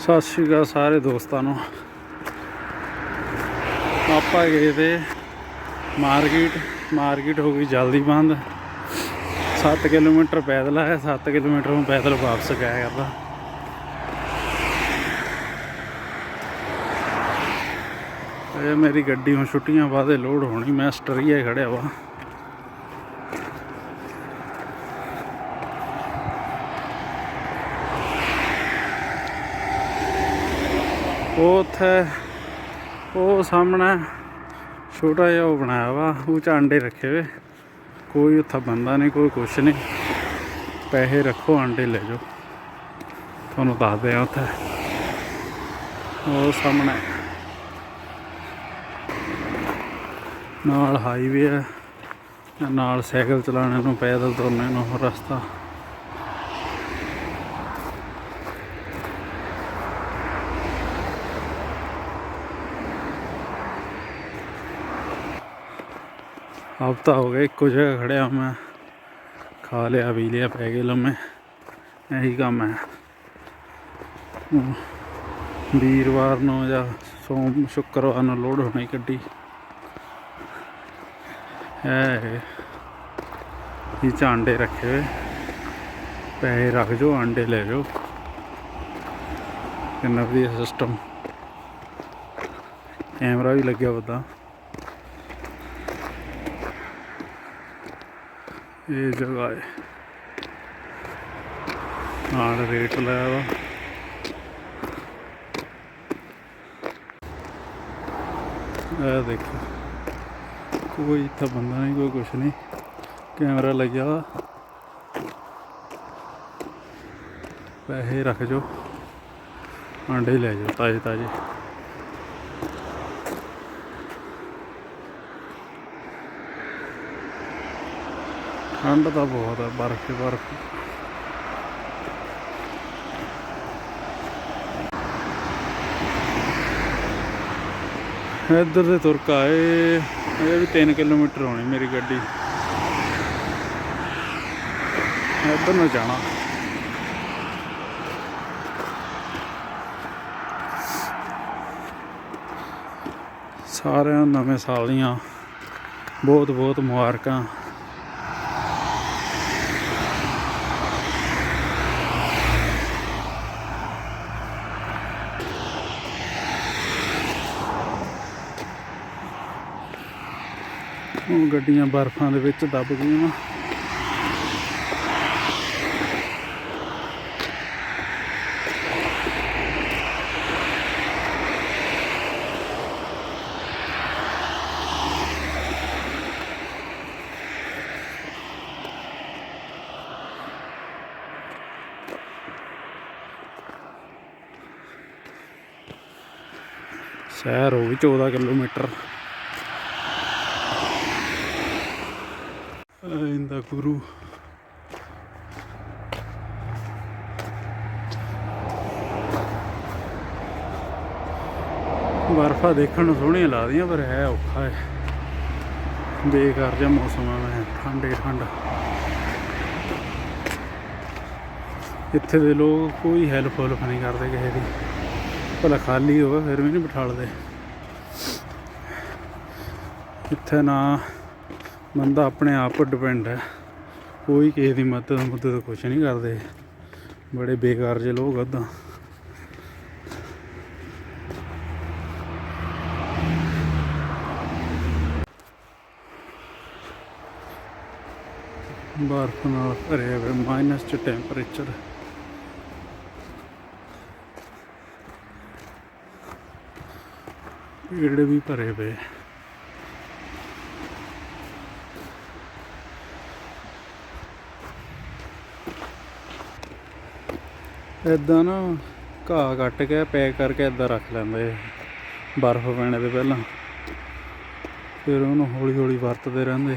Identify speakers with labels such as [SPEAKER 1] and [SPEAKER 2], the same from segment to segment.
[SPEAKER 1] ਸਤਿ ਸ਼੍ਰੀ ਅਕਾਲ ਸਾਰੇ ਦੋਸਤਾਂ ਨੂੰ। ਆਪਾਂ ਗਏ ਤੇ ਮਾਰਕੀਟ ਮਾਰਕੀਟ ਹੋ ਗਈ ਜਲਦੀ ਬੰਦ 7 ਕਿਲੋਮੀਟਰ ਪੈਦਲ ਆਇਆ 7 ਕਿਲੋਮੀਟਰ ਨੂੰ ਪੈਦਲ ਵਾਪਸ ਗਿਆ ਕਰਦਾ ਇਹ ਮੇਰੀ ਗੱਡੀ ਹੁਣ ਛੁੱਟੀਆਂ ਬਾਅਦ ਲੋਡ ਹੋਣੀ, ਮੈਂ ਸਟਰੀਏ ਖੜਿਆ ਵਾ। ਉੱਥੇ ਉਹ ਸਾਹਮਣੇ ਛੋਟਾ ਜਿਹਾ ਉਹ ਬਣਾਇਆ ਵਾ, ਉਹ 'ਚ ਆਂਡੇ ਰੱਖੇ ਵੇ। ਕੋਈ ਉੱਥੇ ਬੰਦਾ ਨਹੀਂ, ਕੋਈ ਕੁਛ ਨਹੀਂ। ਪੈਸੇ ਰੱਖੋ, ਆਂਡੇ ਲੈ ਜਾਓ। ਤੁਹਾਨੂੰ ਦੱਸਦੇ ਆ ਉੱਥੇ। ਉਹ ਸਾਹਮਣੇ। ਨਾਲ ਹਾਈਵੇ ਹੈ ਨਾਲ ਸਾਈਕਲ ਚਲਾਉਣ ਨੂੰ, ਪੈਦਲ ਤੁਰਨੇ ਨੂੰ ਰਸਤਾ। ਹਫਤਾ ਹੋ ਗਿਆ, ਇੱਕੋ ਜਗ੍ਹਾ ਖੜਿਆ ਮੈਂ। ਖਾ ਲਿਆ, ਪੀ ਲਿਆ, ਪੈ ਗਏ ਲੰਮੇ। ਇਹੀ ਕੰਮ ਹੈ। ਵੀਰਵਾਰ ਨੂੰ ਜਾਂ ਸੋਮ, ਸ਼ੁੱਕਰਵਾਰ ਨੂੰ ਲੋਡ ਹੋਣੀ ਗੱਡੀ। ਹੈ ਇਹ ਝਾਂਡੇ ਰੱਖੇ ਹੋਏ। ਪੈਸੇ ਰੱਖ ਜੋ, ਆਂਡੇ ਲੈ ਜਾਓ ਕਿੰਨਾ ਵਧੀਆ ਸਿਸਟਮ ਕੈਮਰਾ ਵੀ ਲੱਗਿਆ ਵੱਡਾ। ਇਹ ਜਗ੍ਹਾ ਹੈ। ਨਾਲ ਰੇਟ ਲਾਇਆ ਵਾ। ਇਹ ਦੇਖੋ। ਕੋਈ ਇੱਥੇ ਬੰਦਾ ਨਹੀਂ, ਕੋਈ ਕੁਛ ਨਹੀਂ। ਕੈਮਰਾ ਲੱਗਿਆ ਵਾ। ਪੈਸੇ ਰੱਖ ਜੋ। ਆਂਡੇ ਲੈ ਜਾਓ ਤਾਜ਼ੇ ਤਾਜ਼ੇ ਠੰਡ ਤਾਂ ਬਹੁਤ ਹੈ ਬਰਫ਼ ਹੀ ਬਰਫ਼। ਇੱਧਰ ਦੇ ਤੁਰਕ ਆਏ ਇਹ ਵੀ 3 ਕਿਲੋਮੀਟਰ ਹੋਣੀ ਮੇਰੀ ਗੱਡੀ। ਇੱਧਰ ਨੂੰ ਜਾਣਾ। ਸਾਰਿਆਂ ਨੂੰ ਨਵੇਂ ਸਾਲ ਦੀਆਂ ਬਹੁਤ ਬਹੁਤ ਮੁਬਾਰਕਾਂ। ਉਹ ਗੱਡੀਆਂ ਬਰਫਾਂ ਦੇ ਵਿੱਚ ਦੱਬ ਗਈਆਂ ਵਾ। ਸ਼ਹਿਰ ਹੋ ਗਈ 14 ਕਿਲੋਮੀਟਰ। ਇੰਦਾ ਗੁਰੂ ਬਰਫਾ ਦੇਖਣ ਨੂੰ ਸੋਹਣੀਆਂ ਲੱਗਦੀਆਂ ਪਰ ਹੈ ਔਖਾ ਹੈ। ਬੇਕਾਰ ਜਿਹਾ ਮੌਸਮ ਆ ਮੈਂ ਠੰਡੇ ਠੰਡ। ਇੱਥੇ ਦੇ ਲੋਕ ਕੋਈ ਹੈਲਪ ਹੁਲਪ ਨਹੀਂ ਕਰਦੇ ਕਿਸੇ ਦੀ। ਭਲਾ ਖਾਲੀ ਹੋਵੇ, ਫਿਰ ਵੀ ਨਹੀਂ ਬਿਠਾਲਦੇ। ਇੱਥੇ ਨਾ ਬੰਦਾ ਆਪਣੇ ਆਪ ਪਰ ਡਿਪੈਂਡ ਹੈ। ਕੋਈ ਕਿਸੇ ਦੀ ਮਦਦ ਮੁੱਦਦ ਕੁਛ ਨਹੀਂ ਕਰਦੇ। ਬੜੇ ਬੇਕਾਰ ਜਿਹੇ ਲੋਕ ਅੱਧਾ ਬਰਫ ਨਾਲ ਭਰੇ ਹੋਏ ਮਾਈਨਸ ਚ ਟੈਂਪਰੇਚਰ ਪੇੜ ਵੀ ਭਰੇ ਪਏ। ਇਦਾਂ ਨਾ ਘਾਹ ਕੱਟ ਕੇ ਪੈਕ ਕਰਕੇ ਇਦਾਂ ਰੱਖ ਲੈਂਦੇ ਬਰਫ਼ ਪੈਣੇ ਤੋਂ ਪਹਿਲਾਂ। ਫਿਰ ਉਹਨੂੰ ਹੌਲੀ ਹੌਲੀ ਵਰਤਦੇ ਰਹਿੰਦੇ।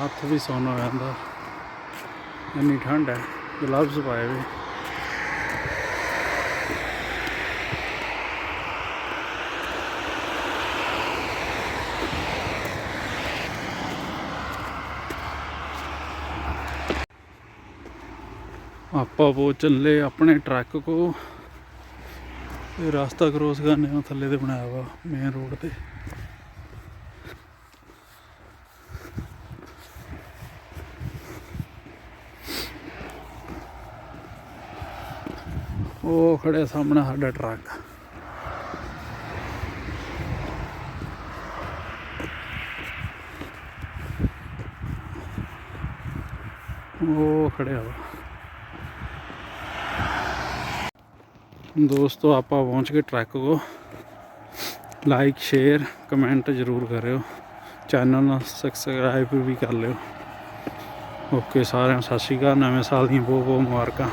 [SPEAKER 1] ਹੱਥ ਵੀ ਸੋਨਾ ਹੋ ਇੰਨੀ ਠੰਡ ਹੈ ਗਲਵਸ ਪਾਏ ਵੇ। ਆਪਾਂ वो ਚੱਲੇ ਆਪਣੇ ਟਰੱਕ ਕੋ ਇਹ ਰਸਤਾ ਕ੍ਰੋਸ ਕਰਨੇ ਨੂੰ ਥੱਲੇ ਤੇ ਬਣਾਇਆ ਵਾ ਮੇਨ ਰੋਡ ਤੇ। ਉਹ ਖੜੇ ਸਾਹਮਣੇ ਸਾਡਾ ਟਰੱਕ। ਉਹ ਖੜਿਆ ਵਾ। ਦੋਸਤੋ, ਆਪਾਂ ਪਹੁੰਚ ਗਏ ਟਰੱਕ ਕੋ ਲਾਈਕ ਸ਼ੇਅਰ ਕਮੈਂਟ ਜ਼ਰੂਰ ਕਰਿਓ। ਚੈਨਲ ਨੂੰ ਸਬਸਕ੍ਰਾਈਬ ਵੀ ਕਰ ਲਿਓ। ਓਕੇ ਸਾਰਿਆਂ ਨੂੰ ਸਤਿ ਸ਼੍ਰੀ ਅਕਾਲ। ਨਵੇਂ ਸਾਲ ਦੀਆਂ ਬਹੁਤ ਬਹੁਤ ਮੁਬਾਰਕਾਂ।